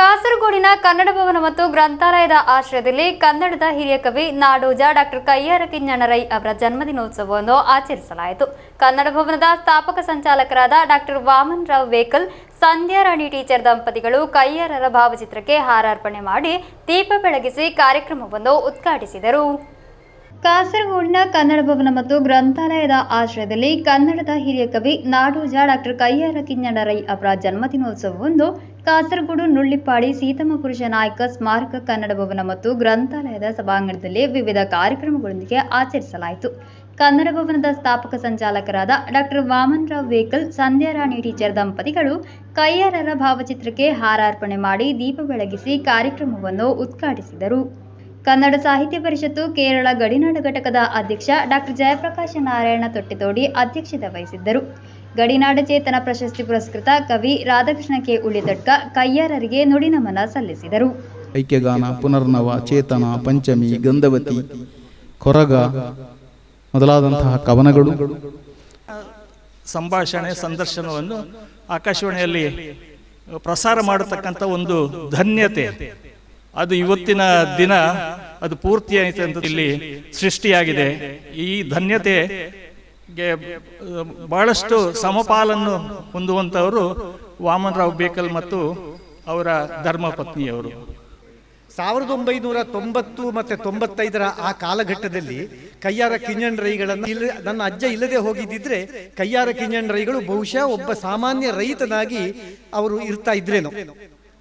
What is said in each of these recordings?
ಕಾಸರಗೋಡಿನ ಕನ್ನಡ ಭವನ ಮತ್ತು ಗ್ರಂಥಾಲಯದ ಆಶ್ರಯದಲ್ಲಿ ಕನ್ನಡದ ಹಿರಿಯ ಕವಿ ನಾಡೋಜ ಡಾಕ್ಟರ್ ಕಯ್ಯಾರ ಕಿಂಜಣ್ಣರೈ ಅವರ ಜನ್ಮದಿನೋತ್ಸವವನ್ನು ಆಚರಿಸಲಾಯಿತು. ಕನ್ನಡ ಭವನದ ಸ್ಥಾಪಕ ಸಂಚಾಲಕರಾದ ಡಾಕ್ಟರ್ ವಾಮನ್ ರಾವ್ ವೇಕಲ್, ಸಂಧ್ಯಾ ರಾಣಿ ಟೀಚರ್ ದಂಪತಿಗಳು ಕಯ್ಯಾರರ ಭಾವಚಿತ್ರಕ್ಕೆ ಹಾರಾರ್ಪಣೆ ಮಾಡಿ ದೀಪ ಬೆಳಗಿಸಿ ಕಾರ್ಯಕ್ರಮವನ್ನು ಉದ್ಘಾಟಿಸಿದರು. ಕಾಸರಗೋಡಿನ ಕನ್ನಡ ಭವನ ಮತ್ತು ಗ್ರಂಥಾಲಯದ ಆಶ್ರಯದಲ್ಲಿ ಕನ್ನಡದ ಹಿರಿಯ ಕವಿ ನಾಡೋಜ ಡಾಕ್ಟರ್ ಕಯ್ಯಾರ ಕಿಂಜಣ್ಣರೈ ಅವರ ಜನ್ಮದಿನೋತ್ಸವವನ್ನು ಕಾಸರಗೋಡು ನುಳ್ಳಿಪಾಡಿ ಸೀತಮ್ಮ ಪುರುಷ ನಾಯಕ ಸ್ಮಾರಕ ಕನ್ನಡ ಭವನ ಮತ್ತು ಗ್ರಂಥಾಲಯದ ಸಭಾಂಗಣದಲ್ಲಿ ವಿವಿಧ ಕಾರ್ಯಕ್ರಮಗಳೊಂದಿಗೆ ಆಚರಿಸಲಾಯಿತು. ಕನ್ನಡ ಭವನದ ಸ್ಥಾಪಕ ಸಂಚಾಲಕರಾದ ಡಾಕ್ಟರ್ ವಾಮನ್ ರಾವ್ ವೇಕಲ್ ಸಂಧ್ಯಾ ರಾಣಿ ಟೀಚರ್ ದಂಪತಿಗಳು ಕೈಯಾರರ ಭಾವಚಿತ್ರಕ್ಕೆ ಹಾರಾರ್ಪಣೆ ಮಾಡಿ ದೀಪ ಬೆಳಗಿಸಿ ಕಾರ್ಯಕ್ರಮವನ್ನು ಉದ್ಘಾಟಿಸಿದರು. ಕನ್ನಡ ಸಾಹಿತ್ಯ ಪರಿಷತ್ತು ಕೇರಳ ಗಡಿನಾಡು ಘಟಕದ ಅಧ್ಯಕ್ಷ ಡಾಕ್ಟರ್ ಜಯಪ್ರಕಾಶ ನಾರಾಯಣ ತೊಟ್ಟಿತೋಡಿ ಅಧ್ಯಕ್ಷತೆ ವಹಿಸಿದ್ದರು. ಗಡಿನಾಡ ಚೇತನ ಪ್ರಶಸ್ತಿ ಪುರಸ್ಕೃತ ಕವಿ ರಾಧಾಕೃಷ್ಣ ಕೆ ಉಳಿದಡ್ಕ ಕಯ್ಯಾರರಿಗೆ ನುಡಿನಮನ ಸಲ್ಲಿಸಿದರು. ಐಕ್ಯಗಾನ ಪುನರ್ನವ ಚೇತನ ಪಂಚಮಿ ಗಂಧವತಿ ಕೊರಗ ಮೊದಲಾದಂತಹ ಕವನಗಳು. ಸಂಭಾಷಣೆ ಸಂದರ್ಶನವನ್ನು ಆಕಾಶವಾಣಿಯಲ್ಲಿ ಪ್ರಸಾರ ಮಾಡತಕ್ಕಂಥ ಒಂದು ಧನ್ಯತೆ. ಅದು ಇವತ್ತಿನ ದಿನ ಅದು ಪೂರ್ತಿ ಆಯಿತು ಅಂತ ಇಲ್ಲಿ ಸೃಷ್ಟಿಯಾಗಿದೆ. ಈ ಧನ್ಯತೆಗೆ ಬಹಳಷ್ಟು ಸಮಪಾಲನ್ನು ಹೊಂದುವಂಥವರು ವಾಮನರಾವ್ ಬೇಕಲ್ ಮತ್ತು ಅವರ ಧರ್ಮಪತ್ನಿಯವರು. ಸಾವಿರದ ಒಂಬೈನೂರ ತೊಂಬತ್ತು ಮತ್ತು ತೊಂಬತ್ತೈದರ ಆ ಕಾಲಘಟ್ಟದಲ್ಲಿ ಕೈಯಾರ ಕಿಂಜನ್ ರೈಗಳನ್ನು ಇಲ್ಲ, ನನ್ನ ಅಜ್ಜ ಇಲ್ಲದೆ ಹೋಗಿದ್ದಿದ್ರೆ ಕೈಯಾರ ಕಿಂಜನ್ ರೈಗಳು ಬಹುಶಃ ಒಬ್ಬ ಸಾಮಾನ್ಯ ರೈತನಾಗಿ ಅವರು ಇರ್ತಾ ಇದ್ರೇನೋ.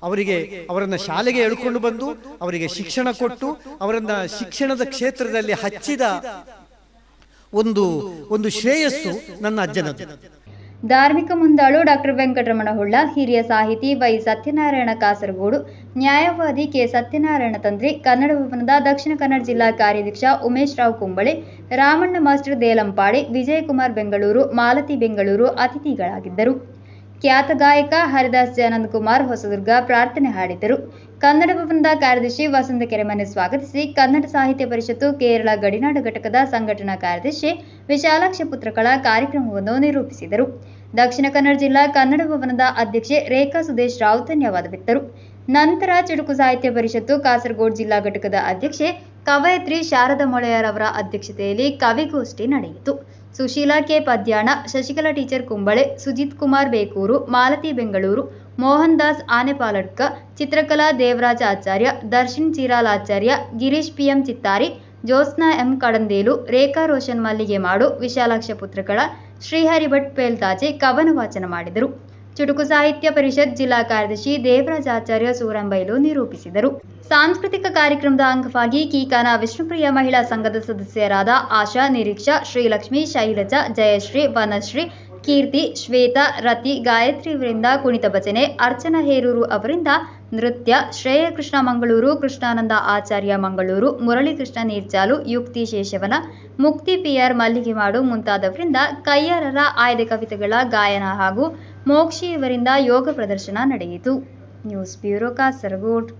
ಅವರಿಗೆ ಅವರನ್ನ ಶಾಲೆಗೆ ಎಳ್ಕೊಂಡು ಬಂದು ಅವರಿಗೆ ಶಿಕ್ಷಣ ಕೊಟ್ಟು ಅವರನ್ನ ಶಿಕ್ಷಣದ ಕ್ಷೇತ್ರದಲ್ಲಿ ಹಚ್ಚಿದ ಒಂದು ಒಂದು ಶ್ರೇಯಸ್ಸು ನನ್ನ ಅಜ್ಜನದ್ದು ಧಾರ್ಮಿಕ ಮುಂದಾಳು ಡಾಕ್ಟರ್ ವೆಂಕಟರಮಣ ಹುಳ್ಳ ಹಿರಿಯ ಸಾಹಿತಿ ವೈ. ಸತ್ಯನಾರಾಯಣ ಕಾಸರಗೋಡು, ನ್ಯಾಯವಾದಿ ಕೆ. ಸತ್ಯನಾರಾಯಣ ತಂತ್ರಿ ಕನ್ನಡ ಭವನದ ದಕ್ಷಿಣ ಕನ್ನಡ ಜಿಲ್ಲಾ ಕಾರ್ಯಾಧ್ಯಕ್ಷ ಉಮೇಶ್ ರಾವ್ ಕುಂಬಳೆ, ರಾಮಣ್ಣ ಮಾಸ್ಟರ್ ದೇಲಂಪಾಡಿ, ವಿಜಯಕುಮಾರ್ ಬೆಂಗಳೂರು, ಮಾಲತಿ ಬೆಂಗಳೂರು ಅತಿಥಿಗಳಾಗಿದ್ದರು. ಖ್ಯಾತ ಗಾಯಕ ಹರಿದಾಸ್ ಜಯನಂದ್ ಕುಮಾರ್ ಹೊಸದುರ್ಗ ಪ್ರಾರ್ಥನೆ ಹಾಡಿದರು. ಕನ್ನಡ ಭವನದ ಕಾರ್ಯದರ್ಶಿ ವಸಂತ ಕೆರೆಮನೆ ಸ್ವಾಗತಿಸಿ ಕನ್ನಡ ಸಾಹಿತ್ಯ ಪರಿಷತ್ತು ಕೇರಳ ಗಡಿನಾಡು ಘಟಕದ ಸಂಘಟನಾ ಕಾರ್ಯದರ್ಶಿ ವಿಶಾಲಾಕ್ಷ ಪುತ್ರಕಳ ಕಾರ್ಯಕ್ರಮವನ್ನು ನಿರೂಪಿಸಿದರು. ದಕ್ಷಿಣ ಕನ್ನಡ ಜಿಲ್ಲಾ ಕನ್ನಡ ಭವನದ ಅಧ್ಯಕ್ಷೆ ರೇಖಾ ಸುದೇಶ್ ರಾವ್ ಧನ್ಯವಾದವಿತ್ತರು. ನಂತರ ಚುಟುಕು ಸಾಹಿತ್ಯ ಪರಿಷತ್ತು ಕಾಸರಗೋಡು ಜಿಲ್ಲಾ ಘಟಕದ ಅಧ್ಯಕ್ಷೆ ಕವಯತ್ರಿ ಶಾರದಾ ಮೊಳೆಯರವರ ಅಧ್ಯಕ್ಷತೆಯಲ್ಲಿ ಕವಿಗೋಷ್ಠಿ ನಡೆಯಿತು. Susheela K. Padyana, Shashikala teacher Kumble, Sujith Kumar Bekur, Malathi Bengaluru, Mohan Das Anepaladka, Chitrakala Devaraja Acharya, Darshan Cheeralacharya Girish PM Chittari, Jyotsna M Kadandelu, Rekha Roshan Mallige Madu, Vishalaksha ಪುತ್ರಕಳ, ಶ್ರೀಹರಿಭಟ್ ಪೇಲ್ತಾಜೆ ಕವನ ವಾಚನ ಮಾಡಿದರು. ಚುಟುಕು ಸಾಹಿತ್ಯ ಪರಿಷತ್ ಜಿಲ್ಲಾ ಕಾರ್ಯದರ್ಶಿ ದೇವರಾಜಾಚಾರ್ಯ ಸೂರಂಬೈಲು ನಿರೂಪಿಸಿದರು. ಸಾಂಸ್ಕೃತಿಕ ಕಾರ್ಯಕ್ರಮದ ಅಂಗವಾಗಿ ಕೀಕಾನ ವಿಷ್ಣುಪ್ರಿಯ ಮಹಿಳಾ ಸಂಘದ ಸದಸ್ಯರಾದ ಆಶಾ, ನಿರೀಕ್ಷಾ, ಶ್ರೀಲಕ್ಷ್ಮಿ, ಶೈಲಜಾ, ಜಯಶ್ರೀ, ವನಶ್ರೀ, ಕೀರ್ತಿ, ಶ್ವೇತಾ, ರತಿ, ಗಾಯತ್ರಿ ಅವರಿಂದ ಕುಣಿತ ಭಜನೆ, ಅರ್ಚನಾ ಹೇರೂರು ಅವರಿಂದ ನೃತ್ಯ ಶ್ರೇಯ ಕೃಷ್ಣ ಮಂಗಳೂರು, ಕೃಷ್ಣಾನಂದ ಆಚಾರ್ಯ ಮಂಗಳೂರು, ಮುರಳೀಕೃಷ್ಣ ನೀರ್ಚಾಲು, ಯುಕ್ತಿ ಶೇಷವನ, ಮುಕ್ತಿ ಪಿಆರ್ ಮಲ್ಲಿಗೆಮಾಡು ಮುಂತಾದವರಿಂದ ಕೈಯರರ ಆಯ್ದ ಕವಿತೆಗಳ ಗಾಯನ ಹಾಗೂ ಮೋಕ್ಷಿ ಇವರಿಂದ ಯೋಗ ಪ್ರದರ್ಶನ ನಡೆಯಿತು. News bureau Kasaragod.